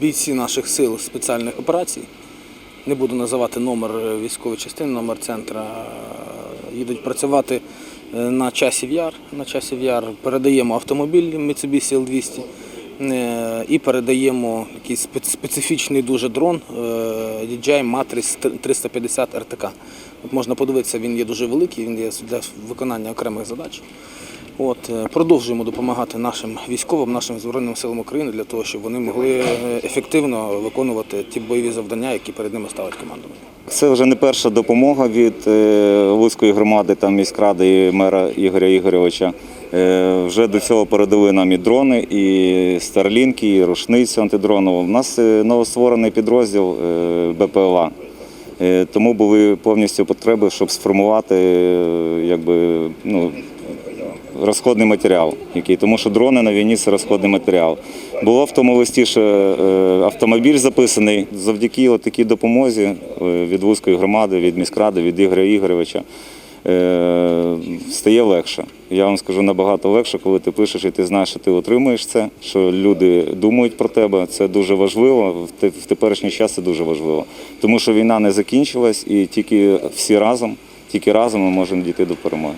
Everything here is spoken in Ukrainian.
бійці наших сил спеціальних операцій. Не буду називати номер е, військової частини, номер центра. Їдуть працювати е, на часів яр. На часів яр передаємо автомобіль Mitsubishi L200 е, і передаємо якийсь спе- специфічний дуже дрон DJI Matrix 350 RTK. От можна подивитися, він є дуже великий, він є для виконання окремих задач. От, е, продовжуємо допомагати нашим військовим, нашим Збройним силам України для того, щоб вони могли е, ефективно виконувати ті бойові завдання, які перед ними ставить командування. Це вже не перша допомога від е, Луцької громади, там міськради і мера Ігоря Ігоревича. Е, Вже до цього передали нам і дрони, і старлінки, і рушницю антидронову. У нас е, новостворений підрозділ е, БПЛА. Е, Тому були повністю потреби, щоб сформувати е, якби, ну, розходний матеріал, який, тому що дрони на війні це розходний матеріал. Було в тому листі, що е, автомобіль записаний завдяки от такій допомозі е, від вузької громади, від міськради, від Ігоря Ігоровича. е, Стає легше. Я вам скажу набагато легше, коли ти пишеш і ти знаєш, що ти отримуєш це, що люди думають про тебе. Це дуже важливо. В теперішній час це дуже важливо. Тому що війна не закінчилась, і тільки всі разом, тільки разом ми можемо дійти до перемоги.